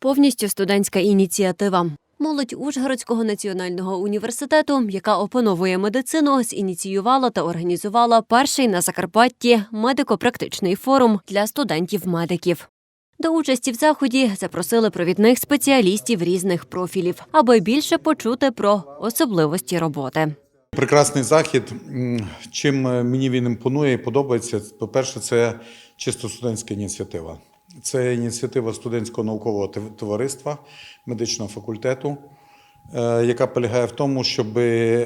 Повністю студентська ініціатива. Молодь Ужгородського національного університету, яка опановує медицину, зініціювала та організувала перший на Закарпатті медико-практичний форум для студентів-медиків. До участі в заході запросили провідних спеціалістів різних профілів, аби більше почути про особливості роботи. Прекрасний захід. Чим е, мені він імпонує і подобається, по-перше, це чисто студентська ініціатива. Це ініціатива студентського наукового товариства медичного факультету, е, яка полягає в тому, щоб,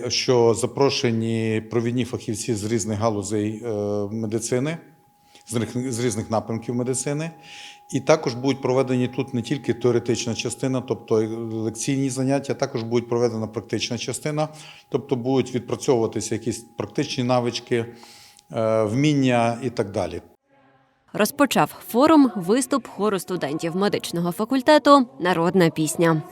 що запрошені провідні фахівці з різних галузей е, медицини, з різних- напрямків медицини. І також будуть проведені тут не тільки теоретична частина, тобто лекційні заняття, також буде проведена практична частина, тобто будуть відпрацьовуватися якісь практичні навички, е, вміння і так далі. Розпочав форум виступ хору студентів медичного факультету Народна пісня.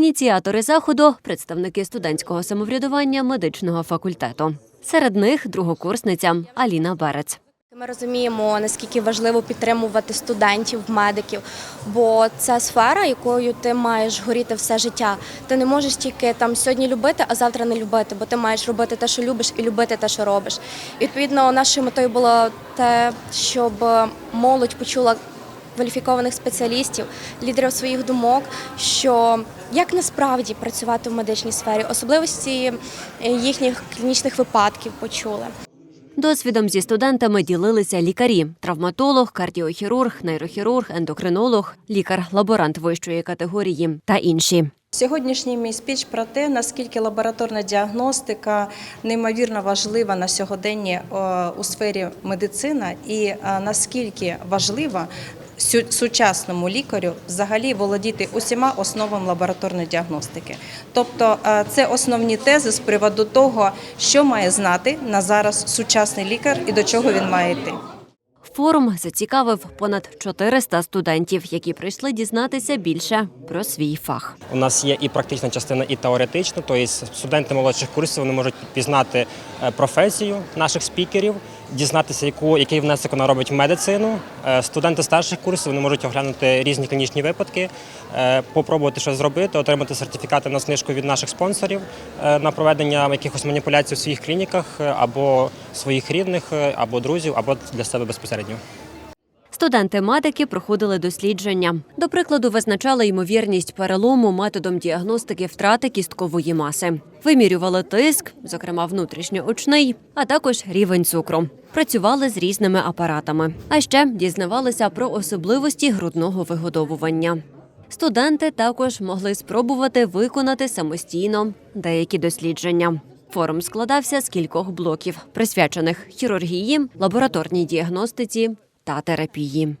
Ініціатори заходу представники студентського самоврядування медичного факультету. Серед них другокурсниця Аліна Берець. Ми розуміємо, наскільки важливо підтримувати студентів, медиків, бо це сфера, якою ти маєш горіти все життя. Ти не можеш тільки там сьогодні любити, а завтра не любити, бо ти маєш робити те, що любиш, і любити те, що робиш. І, відповідно, нашою метою було те, щоб молодь почула кваліфікованих спеціалістів, лідерів своїх думок, що як насправді працювати в медичній сфері, особливості е, їхніх клінічних випадків почули. Досвідом зі студентами ділилися лікарі: травматолог, кардіохірург, нейрохірург, ендокринолог, лікар-лаборант вищої категорії та інші. Сьогоднішній мій спіч про те, наскільки лабораторна діагностика неймовірно важлива на сьогоденні е, у сфері медицина, і е, наскільки важлива сучасному лікарю взагалі володіти усіма основами лабораторної діагностики. Тобто е, це основні тези з приводу того, що має знати на зараз сучасний лікар і до чого він має йти. Форум зацікавив понад 400 студентів, які прийшли дізнатися більше про свій фах. У нас є і практична частина, і теоретична. Тобто студенти молодших курсів вони можуть пізнати е, професію наших спікерів, дізнатися, яку який внесок вона робить в медицину. Е, Студенти старших курсів вони можуть оглянути різні клінічні випадки, е, попробувати щось зробити, отримати сертифікати на знижку від наших спонсорів е, на проведення якихось маніпуляцій у своїх клініках або своїх рідних, або друзів, або для себе безпосередньо. Студенти-медики проходили дослідження. До прикладу, визначали ймовірність перелому методом діагностики втрати кісткової маси. Вимірювали тиск, зокрема внутрішньоочний, а також рівень цукру. Працювали з різними апаратами. А ще дізнавалися про особливості грудного вигодовування. Студенти також могли спробувати виконати самостійно деякі дослідження. Форум складався з кількох блоків, присвячених хірургії, лабораторній діагностиці та терапії.